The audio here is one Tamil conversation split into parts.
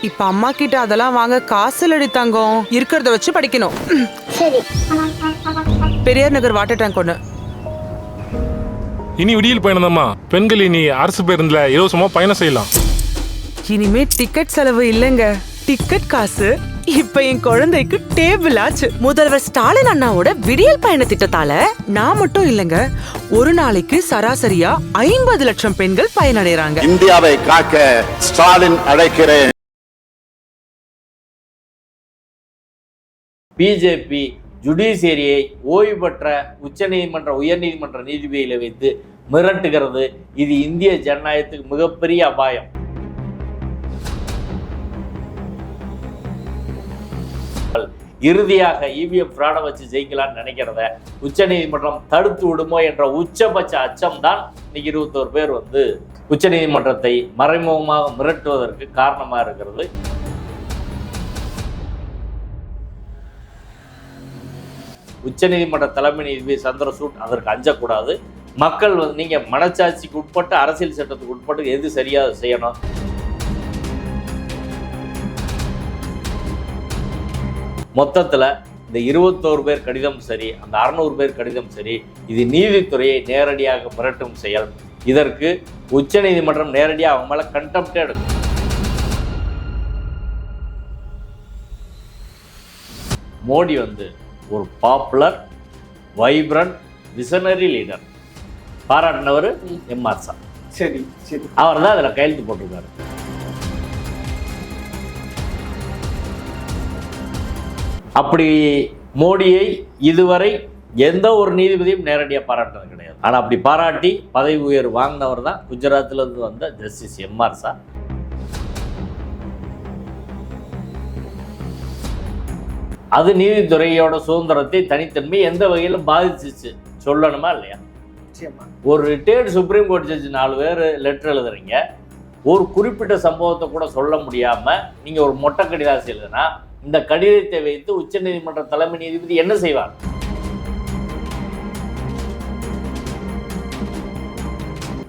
இப்ப அம்மா கிட்ட அதெல்லாம் வாங்க காசு இல்லடி தங்கம். இருக்கிறத வச்சு படிக்கணும். சரி. பெரியார் நகர் வாட்டர் டேங்க் ஒண்ணு. இனி விடியல் பயணம்தாம்மா. பெண்கள் இனி அரசு பேருந்துல இலவசமா பயணம் செய்யலாம். இனிமே டிக்கெட் செலவு இல்லைங்க. டிக்கெட் காசு. இப்ப என் குழந்தைக்கு டேபிள் ஆச்சு. முதல்வர் ஸ்டாலின் அண்ணாவோட விடியல் பயண திட்டத்தால நான் மட்டும் இல்லைங்க. ஒரு நாளைக்கு சராசரியா ஐம்பது லட்சம் பெண்கள் பயனடைறாங்க. இந்தியாவை காக்க ஸ்டாலின் அழைக்கிறேன். பிஜேபி ஜுடிஷியரியை ஓய்வு பெற்ற உச்சநீதிமன்ற உயர்நீதிமன்ற நீதிபதியில் வைத்து மிரட்டுகிறது. இது இந்திய ஜனநாயகத்துக்கு மிகப்பெரிய அபாயம். இறுதியாக இவிஎம் ஃப்ராடை வச்சு ஜெயிக்கலாம்னு நினைக்கிறத உச்சநீதிமன்றம் தடுத்து விடுமோ என்ற உச்சபட்ச அச்சம் தான் இன்னைக்கு இருபத்தோரு பேர் வந்து உச்சநீதிமன்றத்தை மறைமுகமாக மிரட்டுவதற்கு காரணமாக இருக்கிறது. உச்சநீதிமன்ற தலைமை நீதிபதி சந்திரசூட் அதற்கு அஞ்சக்கூடாது. மக்கள் வந்து நீங்கள் மனச்சாட்சிக்கு உட்பட்டு அரசியல் சட்டத்துக்கு உட்பட்டு எது சரியாக செய்யணும்? மொத்தத்தில் இந்த இருபத்தோரு பேர் கடிதம் சரி அந்த அறுநூறு பேர் கடிதம் சரி இது நீதித்துறையை நேரடியாக மிரட்டும் செயல். இதற்கு உச்சநீதிமன்றம் நேரடியாக அவங்க மேலே கண்டெம்டே எடுக்கும். மோடி வந்து ஒரு பாப்புலர் வைப்ரண்ட் விசனரி லீடர் பாராட்டினவர் எம்ஆர் சா சரி சரி. அவர் தான் அதில் கையெழுத்து போட்டிருக்காரு. அப்படி மோடியை இதுவரை எந்த ஒரு நீதிபதியும் நேரடியாக பாராட்டினது கிடையாது. ஆனால் அப்படி பாராட்டி பதவி உயர்வு வாங்கினவர் தான் குஜராத்ல இருந்து வந்த ஜஸ்டிஸ் எம்ஆர் சா அது நீதித்துறையோட சுதந்திரத்தை தனித்தன்மை எந்த வகையிலும் பாதிச்சிச்சு. சொல்லணுமா இல்லையா? ஒரு ரிட்டையர்டு சுப்ரீம் கோர்ட் ஜட்ஜ் நாலு பேர் லெட்டர் எழுதுறீங்க. ஒரு குறிப்பிட்ட சம்பவத்தை கூட சொல்ல முடியாம நீங்க ஒரு மொட்டை கடிதாசி எழுதுனா இந்த கடிதத்தை வைத்து உச்சநீதிமன்ற தலைமை நீதிபதி என்ன செய்வார்?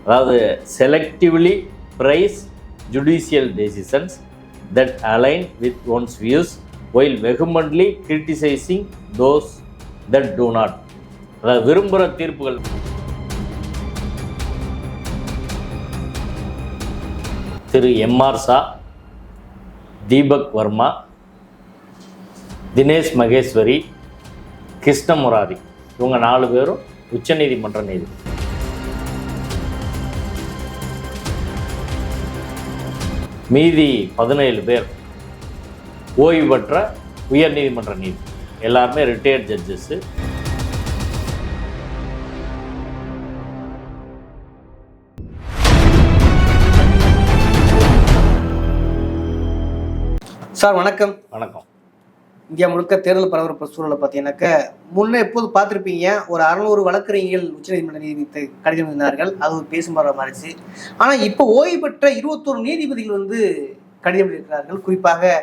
அதாவது selectively praise judicial decisions that align with one's views while வெகுமன்லி criticising those that do not அதாவது விரும்புகிற தீர்ப்புகள். திரு எம்ஆர் சா தீபக் வர்மா தினேஷ் மகேஸ்வரி கிருஷ்ண முராரி. இவங்க நாலு பேரும் உச்சநீதிமன்ற நீதி. மீதி பதினேழு பேர். ஓய்வு பெற்ற உயர்நீதிமன்ற நீதிபதி எல்லாருமே ரிட்டையர்ட் ஜட்ஜஸ்ஸு சார் வணக்கம். வணக்கம். இந்தியா முழுக்க தேர்தல் பரபரப்பு சூழலை பார்த்தீங்கன்னாக்க முன்னே எப்போது பார்த்துருப்பீங்க? ஒரு அறநூறு வழக்கறிஞர்கள் உச்சநீதிமன்ற நீதிபதி கடிதம் இருந்தார்கள் அது ஒரு பேசும் வர மாறிச்சு ஆனால் இப்போ ஓய்வு பெற்ற இருபத்தோரு நீதிபதிகள் வந்து கடிதம் எழுதியிருக்கிறார்கள். குறிப்பாக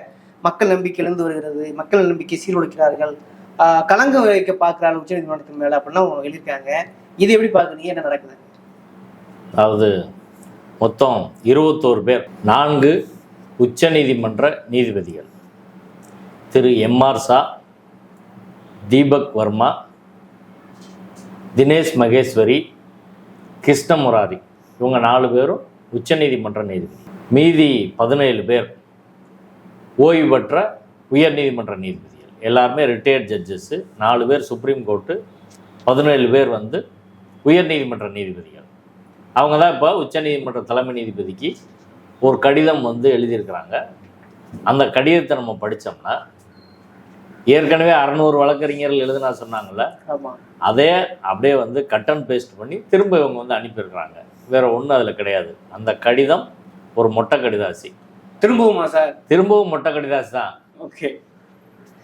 மக்கள் நம்பிக்கை இழந்து வருகிறது மக்கள் நம்பிக்கை சீரொழிக்கிறார்கள். கலங்க வைக்க பார்க்குறாங்க உச்சநீதிமன்றத்தின் மேலே அப்படின்னா அவங்க எழுதியிருக்காங்க. இது எப்படி பார்க்குறீங்க என்ன நடக்குது? அதாவது மொத்தம் இருபத்தோரு பேர் நான்கு உச்சநீதிமன்ற நீதிபதிகள். திரு எம்ஆர் சா தீபக் வர்மா தினேஷ் மகேஸ்வரி கிருஷ்ண முராரி. இவங்க நாலு பேரும் உச்சநீதிமன்ற நீதிபதி. மீதி பதினேழு பேர் ஓய்வு பெற்ற உயர்நீதிமன்ற நீதிபதிகள். எல்லாருமே ரிட்டையர்ட் ஜட்ஜஸ்ஸு நாலு பேர் சுப்ரீம் கோர்ட்டு பதினேழு பேர் வந்து உயர்நீதிமன்ற நீதிபதிகள். அவங்க தான் இப்போ உச்சநீதிமன்ற தலைமை நீதிபதிக்கு ஒரு கடிதம் வந்து எழுதியிருக்கிறாங்க. அந்த கடிதத்தை நம்ம படித்தோம்னா ஏற்கனவே அறநூறு வழக்கறிஞர்கள் எழுதுனா சொன்னாங்கல்ல? அதே அப்படியே வந்து கட் அண்ட் பேஸ்ட் பண்ணி திரும்ப இவங்க வந்து அனுப்பியிருக்கிறாங்க. வேற ஒன்றும் அதில் கிடையாது. அந்த கடிதம் ஒரு மொட்டை கடிதாசி. திரும்பவுமா சார்? திரும்பவும் மொட்டை கடிதாசி தான். ஓகே.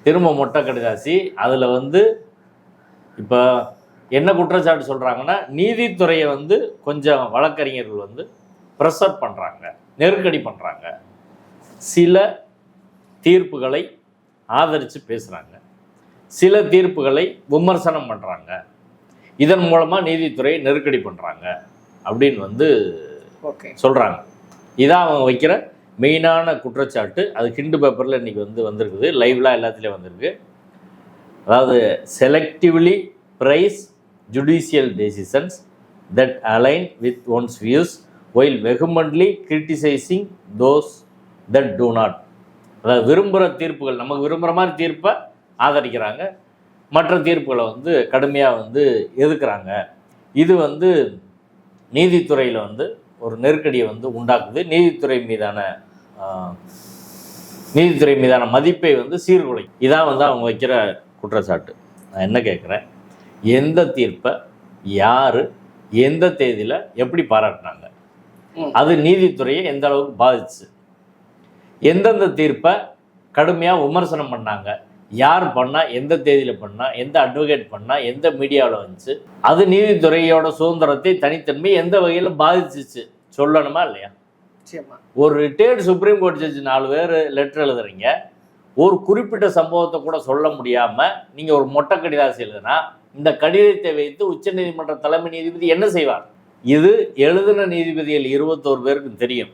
திரும்ப மொட்டை கடிதாசி. அதில் வந்து இப்போ என்ன குற்றச்சாட்டு சொல்கிறாங்கன்னா நீதித்துறையை வந்து கொஞ்சம் வழக்கறிஞர்கள் வந்து ப்ரெஷர் பண்ணுறாங்க நெருக்கடி பண்ணுறாங்க சில தீர்ப்புகளை ஆதரித்து பேசுகிறாங்க சில தீர்ப்புகளை விமர்சனம் பண்ணுறாங்க இதன் மூலமாக நீதித்துறையை நெருக்கடி பண்ணுறாங்க அப்படின்னு வந்து ஓகே. சொல்கிறாங்க இதான் அவங்க வைக்கிற மெயினான குற்றச்சாட்டு அது ஹிண்டு பேப்பரில் இன்றைக்கி வந்து வந்திருக்குது. லைவ்லாம் எல்லாத்துலேயும் வந்திருக்கு. அதாவது selectively praise judicial decisions that align with one's views while வெகுமன்லி criticising those that do not அதாவது விரும்புகிற தீர்ப்புகள் நமக்கு விரும்புகிற மாதிரி தீர்ப்பை ஆதரிக்கிறாங்க. மற்ற தீர்ப்புகளை வந்து கடுமையாக வந்து எதுக்குறாங்க இது வந்து நீதித்துறையில் வந்து ஒரு நெருக்கடியை வந்து உண்டாக்குது. நீதித்துறை மீதான நீதித்துறை மீதான மதிப்பை வந்து சீர்குலை. இதான் வந்து அவங்க வைக்கிற குற்றச்சாட்டு. நான் என்ன கேட்குறேன் எந்த தீர்ப்பை யார் எந்த தேதியில் எப்படி பாராட்டினாங்க. அது நீதித்துறையை எந்த அளவுக்கு பாதிச்சு எந்தெந்த தீர்ப்பை கடுமையாக விமர்சனம் பண்ணாங்க? யார் பண்ணா எந்த தேதியில் பண்ணா எந்த அட்வொகேட் பண்ணா எந்த மீடியாவில் வந்துச்சு? அது நீதித்துறையோட சுதந்திரத்தை தனித்தன்மை எந்த வகையில் பாதிச்சிச்சு? சொல்லணுமா இல்லையா? ஒரு ரிட்டையர்டு சுப்ரீம் கோர்ட் ஜட்ஜ் நாலு பேர் லெட்டர் எழுதுறீங்க. ஒரு குறிப்பிட்ட சம்பவத்தை கூட சொல்ல முடியாம நீங்க ஒரு மொட்டை கடிதாசி எழுதுனா இந்த கடிதத்தை வைத்து உச்சநீதிமன்ற தலைமை நீதிபதி என்ன செய்வார்? இது எழுதின நீதிபதிகள் இருபத்தோரு பேருக்கு தெரியும்.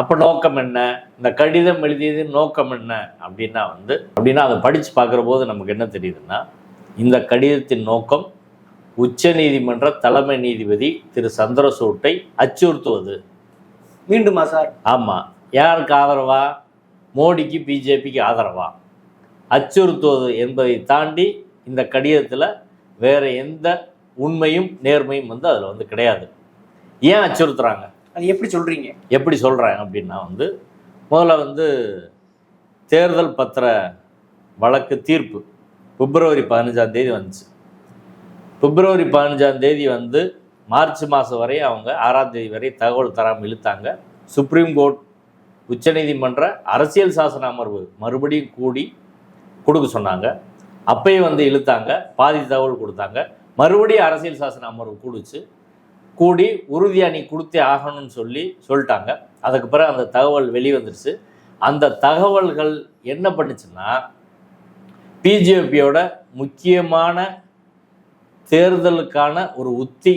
அப்ப நோக்கம் என்ன? இந்த கடிதம் எழுதியது நோக்கம் என்ன? அப்படின்னா வந்து அப்படின்னா அதை படிச்சு பார்க்குற போது நமக்கு என்ன தெரியுதுன்னா இந்த கடிதத்தின் நோக்கம் உச்ச நீதிமன்ற தலைமை நீதிபதி திரு சந்திரசூட்டை அச்சுறுத்துவது. மீண்டுமா சார்? ஆமா. யாருக்கு ஆதரவா? மோடிக்கு பிஜேபிக்கு ஆதரவா? அச்சுறுத்துவது என்பதை தாண்டி இந்த கடிதத்தில் வேற எந்த உண்மையும் நேர்மையும் வந்து அதில் வந்து கிடையாது. ஏன் அச்சுறுத்துறாங்க? அது எப்படி சொல்றீங்க? எப்படி சொல்கிறாங்க அப்படின்னா வந்து முதல்ல வந்து தேர்தல் பத்திர வழக்கு தீர்ப்பு பிப்ரவரி பதினஞ்சாம் தேதி வந்துச்சு. பிப்ரவரி பதினஞ்சாம் தேதி வந்து மார்ச் மாதம் வரை அவங்க ஆறாம் தேதி வரை தகவல் தராமல் இழுத்தாங்க. சுப்ரீம் கோர்ட் உச்சநீதிமன்ற அரசியல் சாசன அமர்வு மறுபடியும் கூடி கொடுக்க சொன்னாங்க. அப்பயும் வந்து இழுத்தாங்க. பாதி தகவல் கொடுத்தாங்க. மறுபடியும் அரசியல் சாசன அமர்வு கூடுச்சு. கூடி உறுதியாக நீ கொடுத்தே ஆகணும்னு சொல்லி சொல்லிட்டாங்க. அதுக்கு பிறகு அந்த தகவல் வெளிவந்துருச்சு. அந்த தகவல்கள் என்ன பண்ணுச்சுன்னா பிஜேபியோட முக்கியமான தேர்தலுக்கான ஒரு உத்தி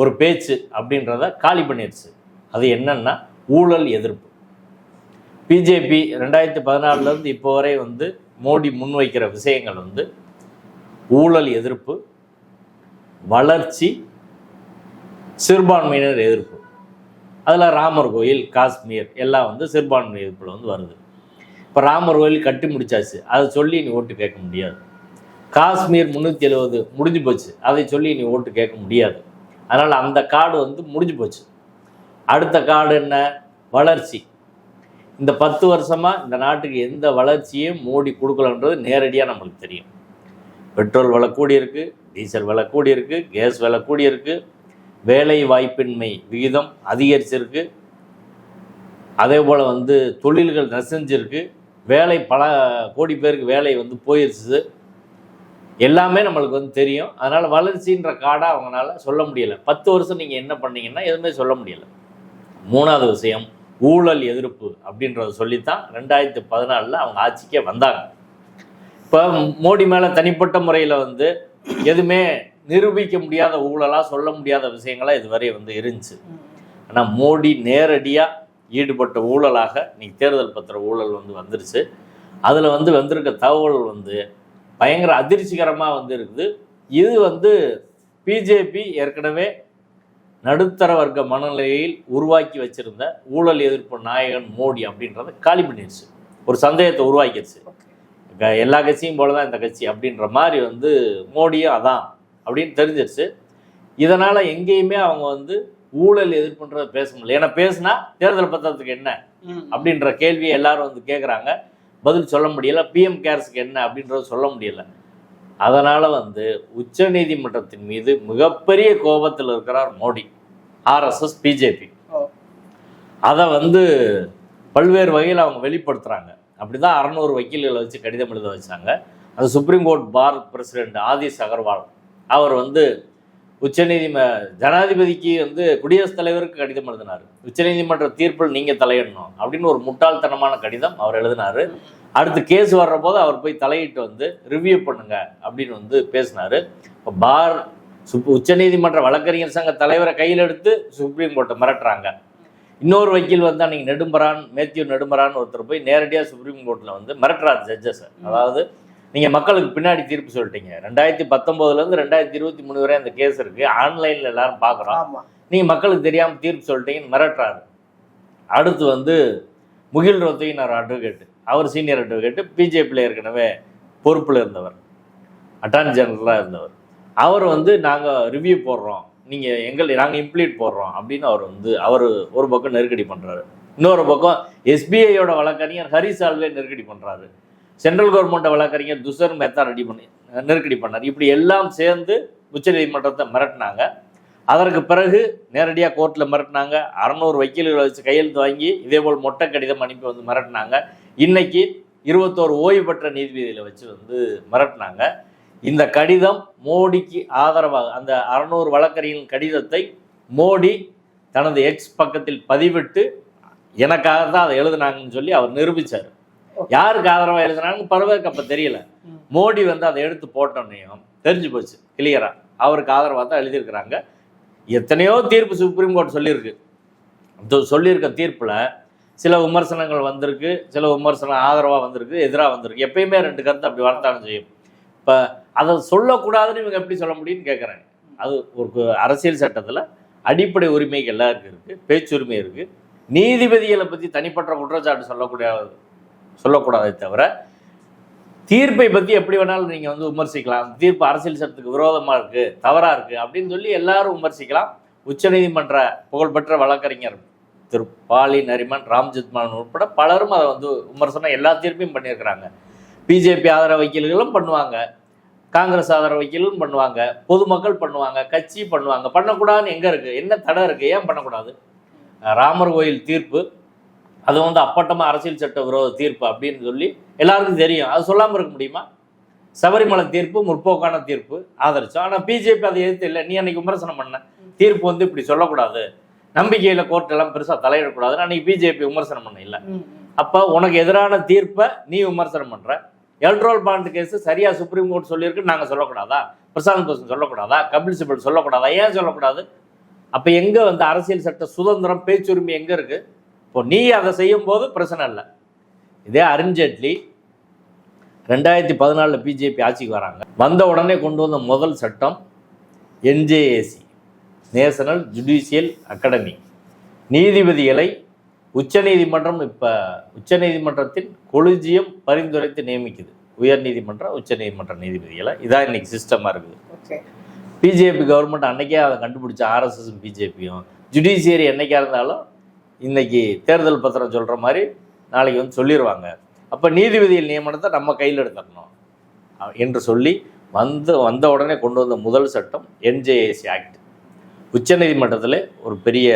ஒரு பேச்சு அப்படின்றத காலி பண்ணிருச்சு. அது என்னன்னா ஊழல் எதிர்ப்பு. பிஜேபி ரெண்டாயிரத்தி பதினாலுலேருந்து இப்போ வரை வந்து மோடி முன்வைக்கிற விஷயங்கள் வந்து ஊழல் எதிர்ப்பு வளர்ச்சி சிறுபான்மையினர் எதிர்ப்பு. அதில் ராமர் கோயில் காஷ்மீர் எல்லாம் வந்து சிறுபான்மை எதிர்ப்பில் வந்து வருது. இப்போ ராமர் கோயில் கட்டி முடிச்சாச்சு. அதை சொல்லி நீ ஓட்டு கேட்க முடியாது. காஷ்மீர் முந்நூற்றி எழுபது முடிஞ்சு போச்சு. அதை சொல்லி நீ ஓட்டு கேட்க முடியாது. அதனால் அந்த கார்டு வந்து முடிஞ்சு போச்சு. அடுத்த கார்டு என்ன? வளர்ச்சி. இந்த பத்து வருஷமாக இந்த நாட்டுக்கு எந்த வளர்ச்சியும் மோடி கொடுக்கலன்றது நேரடியாக நம்மளுக்கு தெரியும். பெட்ரோல் விலை கூடியிருக்கு டீசல் விலை கூடியிருக்கு கேஸ் விலை கூடியிருக்கு வேலை வாய்ப்பின்மை விகிதம் அதிகரிச்சிருக்கு. அதே போல் வந்து தொழில்கள் நெசஞ்சிருக்கு. வேலை பல கோடி பேருக்கு வேலை வந்து போயிருச்சு. எல்லாமே நம்மளுக்கு வந்து தெரியும். அதனால் வளர்ச்சின்ற காடாக அவங்களால சொல்ல முடியலை. பத்து வருஷம் நீங்கள் என்ன பண்ணீங்கன்னா எதுவுமே சொல்ல முடியலை. மூணாவது விஷயம் ஊழல் எதிர்ப்பு அப்படின்றத சொல்லித்தான் ரெண்டாயிரத்தி பதினாலில் அவங்க ஆட்சிக்கே வந்தாங்க. இப்போ மோடி மேலே தனிப்பட்ட முறையில் வந்து எதுவுமே நிரூபிக்க முடியாத ஊழலாக சொல்ல முடியாத விஷயங்களாக இதுவரை வந்து இருந்துச்சு. ஆனால் மோடி நேரடியாக ஈடுபட்ட ஊழலாக இன்னைக்கு தேர்தல் பத்திர ஊழல் வந்து வந்துருச்சு. அதில் வந்து வந்திருக்க தகவல் வந்து பயங்கர அதிர்ச்சிகரமாக வந்து இருக்குது இது வந்து பிஜேபி ஏற்கனவே நடுத்தர வர்க்க மனநிலையில் உருவாக்கி வச்சிருந்த ஊழல் எதிர்ப்பு நாயகன் மோடி அப்படின்றத காலி பண்ணிடுச்சு. ஒரு சந்தேகத்தை உருவாக்கிடுச்சு. எல்லா கட்சியும் போல தான் இந்த கட்சி அப்படின்ற மாதிரி வந்து மோடியும் அதான் அப்படின்னு தெரிஞ்சிருச்சு. இதனால் எங்கேயுமே அவங்க வந்து ஊழல் எதிர்ப்புன்றத பேச முடியல. ஏன்னா பேசுனா தேர்தல் பத்திரத்துக்கு என்ன. அப்படின்ற கேள்வியை எல்லாரும் வந்து கேட்குறாங்க பதில் சொல்ல முடியல. பிஎம் கேர்ஸுக்கு என்ன அப்படின்றத சொல்ல முடியல. அதனால் வந்து உச்சநீதிமன்றத்தின் மீது மிகப்பெரிய கோபத்தில் இருக்கிறார் மோடி ஆர்எஸ்எஸ் பிஜேபி. அதை வந்து பல்வேறு வகையில் அவங்க வெளிப்படுத்துகிறாங்க அப்படி தான் அறநூறு வக்கீல்களை வச்சு கடிதம் எழுத வச்சாங்க. அது supreme court bar president Adish Agarwal. அவர் வந்து உச்சநீதிம ஜனாதிபதிக்கு வந்து குடியரசுத் தலைவருக்கு கடிதம் எழுதினார். உச்சநீதிமன்ற தீர்ப்பில் நீங்கள் தலையிடணும் அப்படின்னு ஒரு முட்டாள்தனமான கடிதம் அவர் எழுதினார். அடுத்து கேஸ் வர்ற போது அவர் போய் தலையிட்டு வந்து ரிவ்யூ பண்ணுங்க அப்படின்னு வந்து பேசினார். இப்போ பார் சுப் உச்சநீதிமன்ற வழக்கறிஞர் சங்க தலைவரை கையில் எடுத்து சுப்ரீம் கோர்ட்டை மிரட்டுறாங்க. இன்னொரு வக்கீல் வந்து அன்னைக்கு நெடும்பரான் மேத்யூ நெடும்பரான் ஒருத்தர் போய் நேரடியாக சுப்ரீம் கோர்ட்டில் வந்து மிரட்டுறார் ஜட்ஜஸ். அதாவது நீங்கள் மக்களுக்கு பின்னாடி தீர்ப்பு சொல்லிட்டீங்க. ரெண்டாயிரத்தி பத்தொம்போதுலேருந்து ரெண்டாயிரத்தி இருபத்தி மூணு வரை அந்த கேஸ் இருக்குது ஆன்லைனில் எல்லாரும் பார்க்குறோம். நீங்கள் மக்களுக்கு தெரியாமல் தீர்ப்பு சொல்லிட்டீங்கன்னு மிரட்டுறாரு. அடுத்து வந்து முகில் ரோத்தையினார் அட்வொகேட் அவர் சீனியர் அட்வொகேட் பிஜேபியில் ஏற்கனவே பொறுப்பில் இருந்தவர். அட்டார்னி ஜெனரலாக இருந்தவர். அவர் வந்து நாங்கள் ரிவ்யூ போடுறோம். நீங்கள் எங்கள் நாங்கள் இம்ப்ளீட் போடுறோம் அப்படின்னு அவர் வந்து அவர் ஒரு பக்கம் நெருக்கடி பண்ணுறாரு இன்னொரு பக்கம் எஸ்பிஐயோட வழக்கறிஞர் ஹரி சால்வே நெருக்கடி பண்ணுறாரு சென்ட்ரல் கவர்மெண்ட்டை வழக்கறிஞர் துசர் மெத்தா ரெடி பண்ணி நெருக்கடி பண்ணார். இப்படி எல்லாம் சேர்ந்து உச்சநீதிமன்றத்தை மிரட்டினாங்க. அதற்கு பிறகு நேரடியாக கோர்ட்டில் மிரட்டினாங்க. அறநூறு வக்கீல்களை வச்சு கையெழுத்து வாங்கி இதேபோல் மொட்டை கடிதம் அனுப்பி வந்து மிரட்டினாங்க. இன்னைக்கு இருபத்தோரு ஓய்வு பெற்ற நீதிபதிகளை வச்சு வந்து மிரட்டினாங்க. இந்த கடிதம் மோடிக்கு ஆதரவாக அந்த அறநூறு வழக்கறிஞர்கள் கடிதத்தை மோடி தனது எக்ஸ் பக்கத்தில் பதிவிட்டு எனக்காக தான் அதை எழுதுனாங்கன்னு சொல்லி அவர் நிரூபிச்சார். யாருக்கு ஆதரவாக எழுதுனாங்கன்னு பரவாயில்ல அப்போ தெரியல. மோடி வந்து அதை எடுத்து போட்டோன்னையும் தெரிஞ்சு போச்சு கிளியரா அவருக்கு ஆதரவாக தான் எழுதியிருக்கிறாங்க. எத்தனையோ தீர்ப்பு சுப்ரீம் கோர்ட் சொல்லியிருக்கு. சொல்லியிருக்க தீர்ப்பில் சில விமர்சனங்கள் வந்திருக்கு சில விமர்சனம் ஆதரவாக வந்திருக்கு எதிராக வந்திருக்கு. எப்பயுமே ரெண்டு கருத்து அப்படி வரத்தாலும் செய்யும். இப்போ அதை சொல்லக்கூடாதுன்னு இவங்க எப்படி சொல்ல முடியும்னு கேட்குறேன் அது ஒரு அரசியல் சட்டத்தில் அடிப்படை உரிமைகள் எல்லாருக்கும் இருக்குது பேச்சுரிமை இருக்குது நீதிபதிகளை பற்றி தனிப்பட்ட குற்றச்சாட்டு சொல்லக்கூடிய சொல்லக்கூடாதே தவிர தீர்ப்பை பற்றி எப்படி வேணாலும் நீங்கள் வந்து விமர்சிக்கலாம். தீர்ப்பு அரசியல் சட்டத்துக்கு விரோதமாக இருக்குது தவறாக இருக்குது அப்படின்னு சொல்லி எல்லாரும் விமர்சிக்கலாம். உச்சநீதிமன்ற புகழ்பெற்ற வழக்கறிஞர் திரு பாலி நரிமன் ராம்ஜெத்மான் உட்பட பலரும் அதை வந்து விமர்சனம் எல்லா தீர்ப்பையும் பண்ணியிருக்கிறாங்க. பிஜேபி ஆதரவு வக்கீல்களும் பண்ணுவாங்க. காங்கிரஸ் ஆதரவு வக்கீலும் பண்ணுவாங்க. பொதுமக்கள் பண்ணுவாங்க. கட்சி பண்ணுவாங்க. பண்ணக்கூடாதுன்னு எங்கே இருக்குது என்ன தடை இருக்குது ஏன் பண்ணக்கூடாது? ராமர் கோயில் தீர்ப்பு அது வந்து அப்பட்டமாக அரசியல் சட்ட விரோத தீர்ப்பு அப்படின்னு சொல்லி எல்லாருக்கும் தெரியும். அது சொல்லாமல் இருக்க முடியுமா? சபரிமலை தீர்ப்பு முற்போக்கான தீர்ப்பு ஆதரிச்சோம். ஆனால் பிஜேபி அதை எதிர்த்து இல்லை. நீ அன்னைக்கு விமர்சனம் பண்ண. தீர்ப்பு வந்து இப்படி சொல்லக்கூடாது. நம்பிக்கையில் கோர்ட் எல்லாம் பெருசாக தலையிடக்கூடாதுன்னு அன்னைக்கு பிஜேபி விமர்சனம் பண்ண இல்லை. அப்போ உனக்கு எதிரான தீர்ப்பை நீ விமர்சனம் பண்ற. எல்ட்ரோல் பாண்ட் கேஸ் சரியா சுப்ரீம் கோர்ட் சொல்லியிருக்கு நாங்கள் சொல்லக்கூடாதா? பிரசாந்த் பூஷன் சொல்லக்கூடாதா? கபில் சிபல் சொல்லக்கூடாதா? ஏன் சொல்லக்கூடாது? அப்போ எங்க வந்து அரசியல் சட்ட சுதந்திரம் பேச்சுரிமை எங்க இருக்கு? இப்போ நீ அதை செய்யும் போது பிரச்சனை இல்லை. இதே அருண்ஜேட்லி ரெண்டாயிரத்தி பதினாலில் பிஜேபி ஆட்சிக்கு வராங்க. வந்த உடனே கொண்டு வந்த முதல் சட்டம் என்ஜேஏசி நேஷனல் ஜுடிஷியல் அகாடமி. நீதிபதிகளை உச்சநீதிமன்றம் இப்போ உச்சநீதிமன்றத்தின் கொலிஜியம் பரிந்துரைத்து நியமிக்குது. உயர்நீதிமன்றம் உச்சநீதிமன்ற நீதிபதிகளை. இதான் இன்னைக்கு சிஸ்டமாக இருக்குது. பிஜேபி கவர்மெண்ட் அன்னைக்கே அதை கண்டுபிடிச்ச ஆர்எஸ்எஸும் பிஜேபியும் ஜுடிஷியரி என்னைக்கா இருந்தாலும் இன்னைக்கு தேர்தல் பத்திரம் சொல்கிற மாதிரி நாளைக்கு வந்து சொல்லிடுவாங்க அப்போ நீதிபதிகள் நியமனத்தை நம்ம கையில் எடுத்துடணும். என்று சொல்லி வந்து வந்த உடனே கொண்டு வந்த முதல் சட்டம் என்ஜேஏசி ஆக்ட் உச்சநீதிமன்றத்தில் ஒரு பெரிய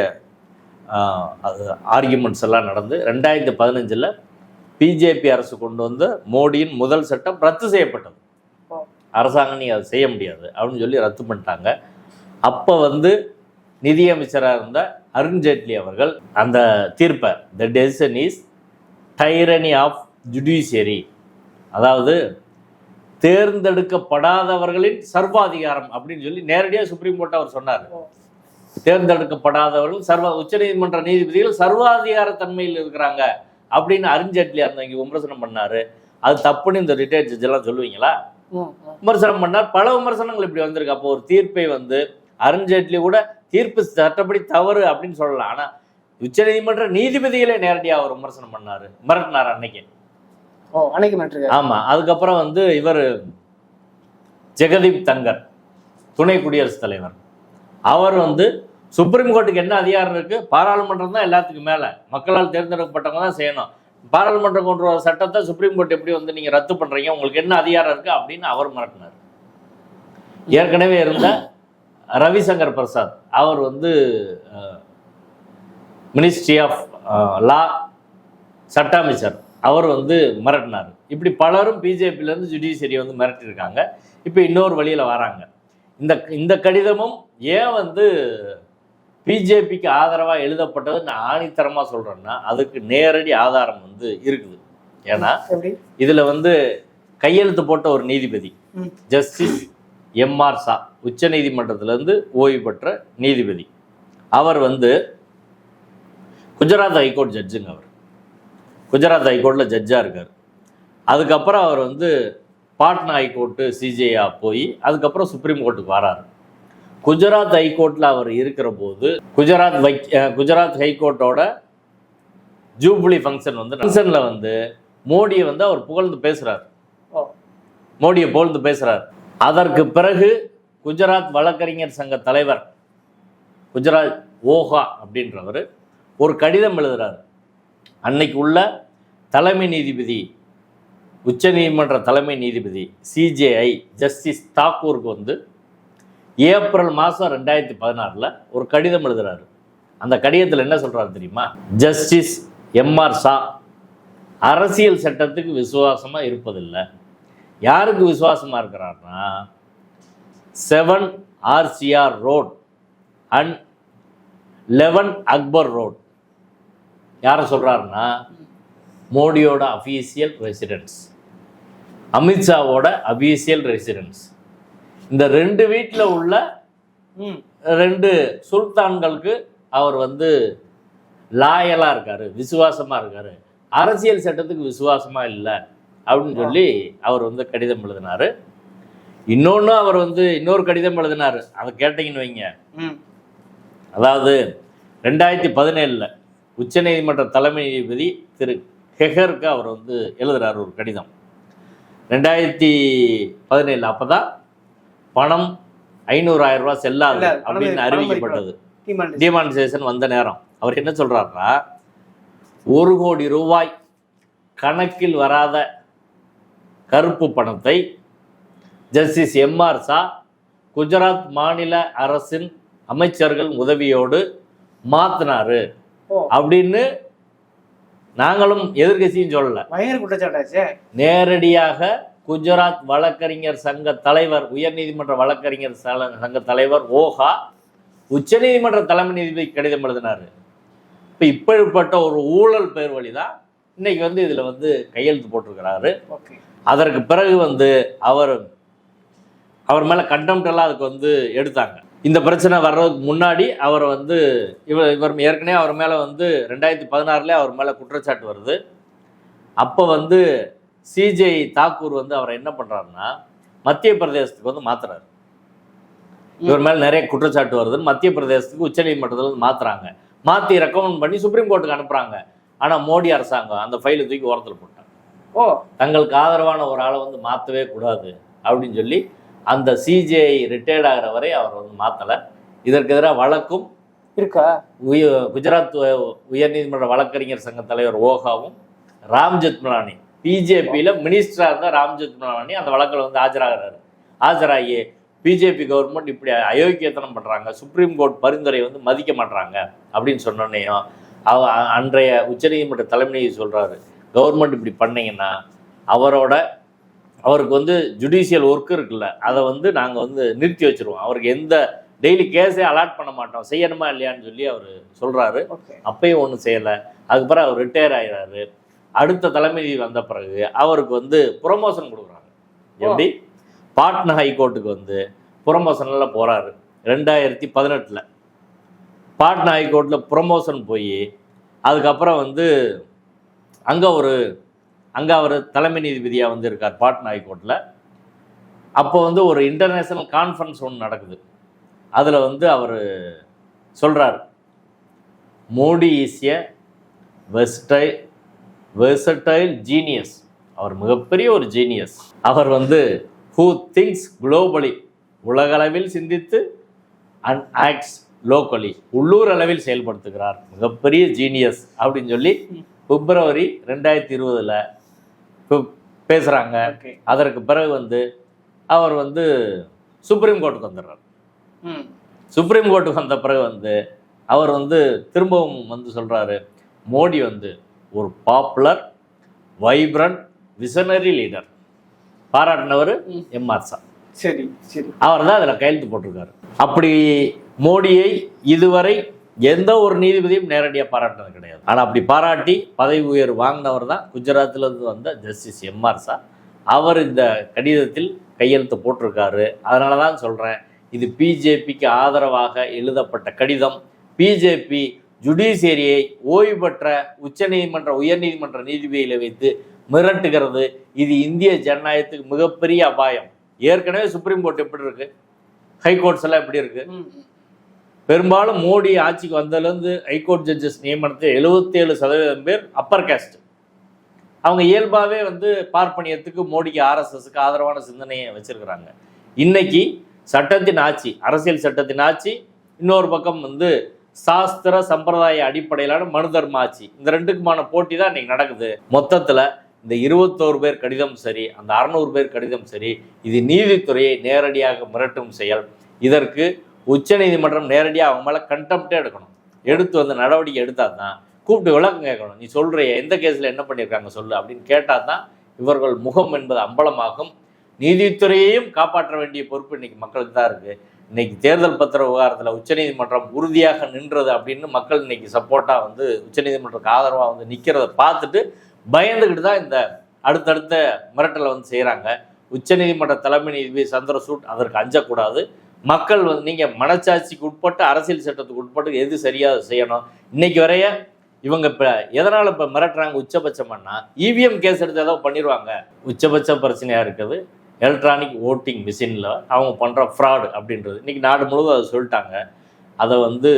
ஆர்கியூமெண்ட்ஸ் எல்லாம் நடந்து ரெண்டாயிரத்தி பதினஞ்சில் பிஜேபி அரசு கொண்டு வந்த மோடியின் முதல் சட்டம் ரத்து செய்யப்பட்டது. அரசாங்கம் நீ அதை செய்ய முடியாது அப்படின்னு சொல்லி ரத்து பண்ணிட்டாங்க. அப்போ வந்து நிதியமைச்சராக இருந்த அருண்ஜேட்லி அவர்கள் அந்த தீர்ப்பை the decision is tyranny of judiciary அதாவது தேர்ந்தெடுக்கப்படாதவர்களின் சர்வாதிகாரம் அப்படின்னு சொல்லி நேரடியாக சுப்ரீம் கோர்ட் அவர் சொன்னார். தேர்ந்தெடுக்கப்படாதவர்கள் சர்வ உச்சநீதிமன்ற நீதிபதிகள் சர்வாதிகார தன்மையில் இருக்கிறாங்க அப்படின்னு அருண்ஜேட்லி அந்த இங்கே விமர்சனம் பண்ணாரு. அது தப்புன்னு இந்த ரிட்டையர்ட் ஜட்ஜ் எல்லாம் சொல்லுவீங்களா. விமர்சனம் பண்ணார். பல விமர்சனங்கள் இப்படி வந்திருக்கு. அப்போ ஒரு தீர்ப்பை வந்து அருண்ஜேட்லி கூட தீர்ப்பு சட்டப்படி தவறு அப்படின்னு சொல்லலாம். ஆனா உச்சநீதிமன்ற நீதிபதிகளே நேரடியாக அவர் விமர்சனம் பண்ணாரு. மிரட்டினார் அன்னைக்கு. ஓ அன்னைக்கு மாட்டிருக்காரு ஆமா அதுக்கப்புறம் வந்து இவர் ஜெகதீப் தங்கர் துணை குடியரசுத் தலைவர். அவர் வந்து சுப்ரீம் கோர்ட்டுக்கு என்ன அதிகாரம் இருக்கு? பாராளுமன்றம் தான் எல்லாத்துக்கும் மேல. மக்களால் தேர்ந்தெடுக்கப்பட்டவங்க தான் செய்யணும். பாராளுமன்றம் கொண்டு வர சட்டத்தை சுப்ரீம் கோர்ட் எப்படி வந்து நீங்க ரத்து பண்றீங்க? உங்களுக்கு என்ன அதிகாரம் இருக்கு? அப்படின்னு அவர் மிரட்டினார். ஏற்கனவே இருந்த ரவிசங்கர் பிரசாத் அவர் வந்து மினிஸ்ட்ரி ஆஃப் லா சட்ட அமைச்சர் அவர் வந்து மிரட்டினார். இப்படி பலரும் பிஜேபியிலேருந்து ஜுடிஷியரி வந்து மிரட்டியிருக்காங்க. இப்போ இன்னொரு வழியில் வராங்க. இந்த இந்த கடிதமும் ஏன் வந்து பிஜேபிக்கு ஆதரவாக எழுதப்பட்டது நான் ஆணித்தரமாக சொல்கிறேன்னா அதுக்கு நேரடி ஆதாரம் வந்து இருக்குது. ஏன்னா இதில் வந்து கையெழுத்து போட்ட ஒரு நீதிபதி. ஜஸ்டிஸ் எம்ஆர் சா உச்ச நீதிமன்றத்திலேருந்து ஓய்வு பெற்ற நீதிபதி. அவர் வந்து குஜராத் ஹைகோர்ட் ஜட்ஜுங்க அவர். குஜராத் ஹைகோர்ட்டில் ஜட்ஜாக இருக்கார். அதுக்கப்புறம் அவர் வந்து பாட்னா ஹைகோர்ட்டு சிஜேயா போய் அதுக்கப்புறம் சுப்ரீம் கோர்ட்டுக்கு வராரு. குஜராத் ஹைகோர்ட்டில் அவர் இருக்கிற போது குஜராத் வை குஜராத் ஹைகோர்ட்டோட ஜூப்ளி ஃபங்க்ஷன் வந்து ஃபங்க்ஷனில் வந்து மோடியை வந்து அவர் புகழ்ந்து பேசுகிறார் மோடியை புகழ்ந்து பேசுகிறார் அதற்கு பிறகு குஜராத் வழக்கறிஞர் சங்க தலைவர் குஜராத் ஓஹா அப்படின்றவர் ஒரு கடிதம் எழுதுகிறார் அன்னைக்கு உள்ள தலைமை நீதிபதி உச்சநீதிமன்ற தலைமை நீதிபதி சிஜேஐ ஜஸ்டிஸ் தாக்கூருக்கு வந்து ஏப்ரல் மாதம் ரெண்டாயிரத்தி பதினாறில் ஒரு கடிதம் எழுதுறாரு. அந்த கடிதத்தில் என்ன சொல்கிறாரு தெரியுமா? ஜஸ்டிஸ் எம்ஆர் ஷா அரசியல் சட்டத்துக்கு விசுவாசமாக இருப்பதில்லை. யாருக்கு விசுவாசமாக இருக்கிறார்னா seven RCR road and eleven Akbar road. யாரை சொல்கிறாருன்னா மோடியோட அஃபீஷியல் ரெசிடென்ஸ் அமித்ஷாவோட அஃபீஷியல் ரெசிடென்ஸ் இந்த ரெண்டு வீட்டில் உள்ள ரெண்டு சுல்தான்களுக்கு அவர் வந்து லாயலாக இருக்காரு விசுவாசமாக இருக்காரு. அரசியல் சட்டத்துக்கு விசுவாசமாக இல்லை. அப்படின்னு சொல்லி அவர் வந்து கடிதம் எழுதினாரு. இன்னொன்று அவர் வந்து இன்னொரு கடிதம் எழுதினாரு. அதை கேட்டீங்கன்னு வைங்க. அதாவது ரெண்டாயிரத்தி பதினேழில் உச்சநீதிமன்ற தலைமை நீதிபதி திரு ஹெகருக்கு அவர் வந்து எழுதுறாரு ஒரு கடிதம். ரெண்டாயிரத்தி பதினேழு அப்போ தான் பணம் ஐநூறாயிரம் ரூபாய் செல்லாது அப்படின்னு அறிவிக்கப்பட்டது. டிமானிசேஷன் வந்த நேரம். அவர் என்ன சொல்றாருன்னா ஒரு கோடி ரூபாய் கணக்கில் வராத கருப்பு பணத்தை ஜஸ்டிஸ் எம்ஆர் ஷா குஜராத் மாநில அரசின் அமைச்சர்கள் உதவியோடு மாத்தினாரு. அப்படின்னு நாங்களும் எதிர்க்கட்சியும் சொல்லல. பயங்கர குற்றச்சாட்டாச்சே. நேரடியாக குஜராத் வழக்கறிஞர் சங்க தலைவர் உயர்நீதிமன்ற வழக்கறிஞர் சங்க தலைவர் ஓஹா உச்சநீதிமன்ற தலைமை நீதிபதி கடிதம் எழுதினாரு. இப்போ இப்படிப்பட்ட ஒரு ஊழல் பேர் வழி தான் இன்னைக்கு வந்து இதில் வந்து கையெழுத்து போட்டிருக்கிறாரு. ஓகே. அதற்கு பிறகு வந்து அவர் அவர் மேலே கண்டெம்ட் எல்லாம் அதுக்கு வந்து எடுத்தாங்க. இந்த பிரச்சனை வர்றதுக்கு முன்னாடி அவரை வந்து இவர் இவர் ஏற்கனவே அவர் மேலே வந்து ரெண்டாயிரத்தி பதினாறுலேயே அவர் மேலே குற்றச்சாட்டு வருது. அப்போ வந்து சிஜேஐ தாக்கூர் வந்து அவரை என்ன பண்ணுறாருன்னா மத்திய பிரதேசத்துக்கு வந்து மாத்துறாரு. இவர் மேலே நிறைய குற்றச்சாட்டு வருதுன்னு மத்திய பிரதேசத்துக்கு உச்சநீதிமன்றத்தில் வந்து மாத்துறாங்க. மாற்றி ரெக்கமெண்ட் பண்ணி சுப்ரீம் கோர்ட்டுக்கு அனுப்புகிறாங்க ஆனால் மோடி அரசாங்கம் அந்த ஃபைலை தூக்கி ஓரத்தில் போட்டாங்க. ஓ தங்களுக்கு ஆதரவான ஒரு ஆளை வந்து மாற்றவே கூடாது அப்படின்னு சொல்லி அந்த சிஜேஐ ரிட்டையர்ட் ஆகிற வரை அவர் வந்து மாற்றலை இதற்கு எதிராக வழக்கும் இருக்கா? உய குஜராத் உயர்நீதிமன்ற வழக்கறிஞர் சங்க தலைவர் ஓகாவும் ராம் ஜெத்மலானி பிஜேபியில் மினிஸ்டராக இருந்த ராம் ஜெத்மலானி அந்த வழக்கில் வந்து ஆஜராகிறாரு. ஆஜராகி பிஜேபி கவர்மெண்ட் இப்படி அயோக்கியத்தனம் பண்ணுறாங்க சுப்ரீம் கோர்ட் பரிந்துரை வந்து மதிக்க மாட்றாங்க அப்படின்னு சொன்னோன்னையும் அவ அன்றைய உச்சநீதிமன்ற தலைமை நீதிபதி சொல்கிறாரு கவர்மெண்ட் இப்படி பண்ணீங்கன்னா அவரோட அவருக்கு வந்து ஜுடிஷியல் ஒர்க் இருக்குல்ல அதை வந்து நாங்கள் வந்து நிறுத்தி வச்சிருவோம். அவருக்கு எந்த டெய்லி கேஸே அலாட் பண்ண மாட்டோம். செய்யணுமா இல்லையான்னு சொல்லி அவர் சொல்கிறாரு அப்பயும் ஒன்றும் செய்யலை. அதுக்கப்புறம் அவர் ரிட்டையர் ஆகிறாரு அடுத்த தலைமை நீதி வந்த பிறகு அவருக்கு வந்து ப்ரொமோஷன் கொடுக்குறாங்க. எப்படி? பாட்னா ஹைகோர்ட்டுக்கு வந்து ப்ரொமோஷனில் போகிறாரு ரெண்டாயிரத்தி பதினெட்டில். பாட்னா ஹைகோர்ட்டில் ப்ரொமோஷன் போய் அதுக்கப்புறம் வந்து அங்கே ஒரு அங்கே அவர் தலைமை நீதிபதியாக வந்து இருக்கார் பாட்னா ஹைகோர்ட்டில் அப்போ வந்து ஒரு இன்டர்நேஷ்னல் கான்ஃபரன்ஸ் ஒன்று நடக்குது. அதில் வந்து அவர் சொல்கிறார் மோடி இஸ் எ வெஸ்டை வெர்சடைல் ஜீனியஸ் அவர் மிகப்பெரிய ஒரு ஜீனியஸ் அவர் வந்து ஹூ திங்ஸ் குளோபலி உலகளவில் சிந்தித்து அண்ட் ஆக்ட்ஸ் லோக்கலி உள்ளூர் அளவில் செயல்படுத்துகிறார். மிகப்பெரிய ஜீனியஸ் அப்படின்னு சொல்லி பிப்ரவரி ரெண்டாயிரத்தி இருபதில் பேசுகிறாங்க அதற்கு பிறகு வந்து அவர் வந்து சுப்ரீம் கோர்ட்டுக்கு வந்துடுறார். சுப்ரீம் கோர்ட்டுக்கு வந்த பிறகு வந்து அவர் வந்து திரும்பவும் வந்து சொல்கிறாரு மோடி வந்து ஒரு பாப்புலர் வைப்ரண்ட் விசனரி லீடர். பாராட்டினவர். எம்ஆர் சா சரி சரி. அவர் தான் அதில் கையெழுத்து போட்டிருக்காரு. அப்படி மோடியை இதுவரை எந்த ஒரு நீதிபதியும் நேரடியாக பாராட்டினது கிடையாது. ஆனால் அப்படி பாராட்டி பதவி உயர்வு வாங்கினவர் தான் குஜராத்திலிருந்து வந்த ஜஸ்டிஸ் எம்ஆர் சா அவர் இந்த கடிதத்தில் கையெழுத்து போட்டிருக்காரு. அதனால தான் சொல்கிறேன் இது பிஜேபிக்கு ஆதரவாக எழுதப்பட்ட கடிதம். பிஜேபி ஜுடிஷியரியை ஓய்வு பெற்ற உச்சநீதிமன்ற உயர்நீதிமன்ற நீதிபதியில் வைத்து மிரட்டுகிறது. இது இந்திய ஜனநாயகத்துக்கு மிகப்பெரிய அபாயம். ஏற்கனவே சுப்ரீம் கோர்ட் எப்படி இருக்கு? ஹைகோர்ட்ஸ் எல்லாம் எப்படி இருக்கு? பெரும்பாலும் மோடி ஆட்சிக்கு வந்ததுலேருந்து ஹைகோர்ட் ஜட்ஜஸ் நியமனத்தில் 77% சதவீதம் பேர் அப்பர் காஸ்ட் அவங்க இயல்பாகவே வந்து பார்ப்பனியத்துக்கு மோடிக்கு ஆர்எஸ்எஸ்க்கு ஆதரவான சிந்தனையை வச்சுருக்கிறாங்க. இன்னைக்கு சட்டத்தின் ஆட்சி அரசியல் சட்டத்தின் ஆட்சி இன்னொரு பக்கம் வந்து சாஸ்திர சம்பிரதாய அடிப்படையிலான மனு தர்ம ஆட்சி. இந்த ரெண்டுக்குமான போட்டி தான் இன்னைக்கு நடக்குது. மொத்தத்தில் இந்த இருபத்தோரு பேர் கடிதம் சரி அந்த அறநூறு பேர் கடிதம் சரி இது நீதித்துறையை நேரடியாக மிரட்டும் செயல். இதற்கு உச்சநீதிமன்றம் நேரடியாக அவங்க மேலே கண்டெம்ட்டே எடுக்கணும். எடுத்து வந்து நடவடிக்கை எடுத்தால் தான் கூப்பிட்டு விளக்கம் கேட்கணும். நீ சொல்கிறிய எந்த கேஸில் என்ன பண்ணியிருக்காங்க சொல்லு அப்படின்னு கேட்டால் தான் இவர்கள் முகம் என்பது அம்பலமாகும். நீதித்துறையையும் காப்பாற்ற வேண்டிய பொறுப்பு இன்னைக்கு மக்களுக்கு தான் இருக்குது இன்னைக்கு தேர்தல் பத்திர விவகாரத்தில் உச்சநீதிமன்றம் உறுதியாக நின்றது அப்படின்னு மக்கள் இன்னைக்கு சப்போர்ட்டாக வந்து உச்சநீதிமன்றத்துக்கு ஆதரவாக வந்து நிற்கிறத பார்த்துட்டு பயந்துக்கிட்டு தான் இந்த அடுத்தடுத்த மிரட்டலை வந்து செய்கிறாங்க உச்சநீதிமன்ற தலைமை நீதிபதி சந்திரசூட் அதற்கு அஞ்சக்கூடாது. மக்கள் வந்து நீங்கள் மனச்சாட்சிக்கு உட்பட்டு அரசியல் சட்டத்துக்கு உட்பட்டு எது சரியாக செய்யணும்? இன்னைக்கு வரைய இவங்க இப்போ எதனால் இப்போ மிரட்டுறாங்க உச்சபட்சம்னா இவிஎம் கேஸ் எடுத்து ஏதோ பண்ணிடுவாங்க உச்சபட்ச பிரச்சனையாக இருக்குது. எலக்ட்ரானிக் ஓட்டிங் மிஷினில் அவங்க பண்ணுற ஃப்ராடு அப்படின்றது. இன்றைக்கி நாடு முழுவதும் அதை சொல்லிட்டாங்க. அதை வந்து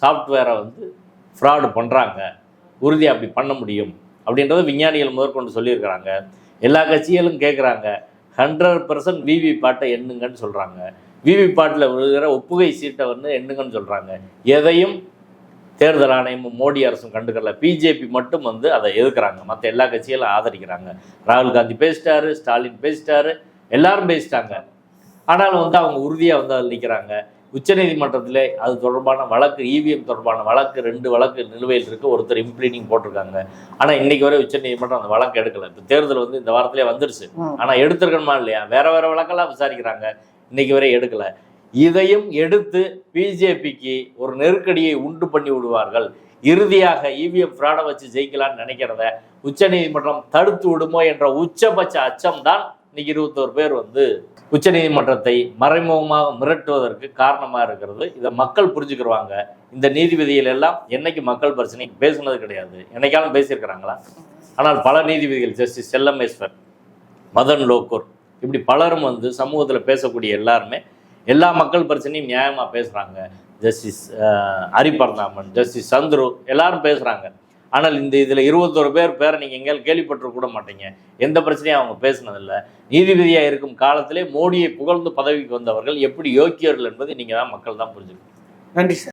சாஃப்ட்வேரை வந்து ஃப்ராடு பண்ணுறாங்க உறுதியாக அப்படி பண்ண முடியும் அப்படின்றத விஞ்ஞானிகள் முதற்கொண்டு சொல்லியிருக்கிறாங்க. எல்லா கட்சிகளும் கேட்குறாங்க ஹண்ட்ரட் பர்சன்ட் விவி பாட்டை எண்ணுங்கன்னு சொல்கிறாங்க விவி பாட்டில் விழுகிற ஒப்புகை சீட்டை வந்து எண்ணுங்கன்னு சொல்கிறாங்க எதையும் தேர்தல் ஆணையமும் மோடி அரசும் கண்டுக்கல. பிஜேபி மட்டும் வந்து அதை எதிர்க்கிறாங்க மற்ற எல்லா கட்சிகளும் ஆதரிக்கிறாங்க. ராகுல் காந்தி பேசிட்டாரு ஸ்டாலின் பேசிட்டாரு எல்லாரும் பேசிட்டாங்க. ஆனாலும் வந்து அவங்க உறுதியாக வந்து அதில் நிற்கிறாங்க உச்சநீதிமன்றத்தில் அது தொடர்பான வழக்கு இவிஎம் தொடர்பான வழக்கு ரெண்டு வழக்கு நிலுவையில் இருக்கு. ஒருத்தர் இம்ப்ளீடிங் போட்டிருக்காங்க. ஆனால் இன்னைக்கு வரை உச்சநீதிமன்றம் அந்த வழக்கு எடுக்கல. இப்போ தேர்தல் வந்து இந்த வாரத்திலே வந்துருச்சு. ஆனால் எடுத்திருக்கணுமா இல்லையா? வேற வேற வழக்கெல்லாம் விசாரிக்கிறாங்க. இன்னைக்கு வரை எடுக்கல. இதையும் எடுத்து பிஜேபிக்கு ஒரு நெருக்கடியை உண்டு பண்ணி விடுவார்கள். இறுதியாக இவிஎம் ஃப்ராடை வச்சு ஜெயிக்கலாம்னு நினைக்கிறத உச்சநீதிமன்றம் தடுத்து விடுமோ என்ற உச்சபட்ச அச்சம் தான் இன்னைக்கு இருபத்தோரு பேர் வந்து உச்சநீதிமன்றத்தை மறைமுகமாக மிரட்டுவதற்கு காரணமாக இருக்கிறது. இதை மக்கள் புரிஞ்சுக்கிறவாங்க இந்த நீதிபதிகள் எல்லாம் என்னைக்கு மக்கள் பிரச்சனைக்கு பேசுனது கிடையாது. என்னைக்காலும் பேசியிருக்கிறாங்களா? ஆனால் பல நீதிபதிகள் ஜஸ்டிஸ் செல்லமேஸ்வர் மதன் லோக்கூர் இப்படி பலரும் வந்து சமூகத்தில் பேசக்கூடிய எல்லாருமே எல்லா மக்கள் பிரச்சனையும் நியாயமாக பேசுகிறாங்க ஜஸ்டிஸ் ஹரிபர்தாமன் ஜஸ்டிஸ் சந்துரு எல்லாரும் பேசுகிறாங்க ஆனால் இந்த இதில் இருபத்தொரு பேர் பேரை நீங்கள் எங்கேயாலும் கேள்விப்பட்டு கூட மாட்டீங்க. எந்த பிரச்சனையும் அவங்க பேசுனதில்லை. நீதிபதியாக இருக்கும் காலத்திலே மோடியை புகழ்ந்து பதவிக்கு வந்தவர்கள் எப்படி யோக்கியர்கள் என்பதை நீங்கள் தான் மக்கள் தான் புரிஞ்சுக்கணும். நன்றி சார்.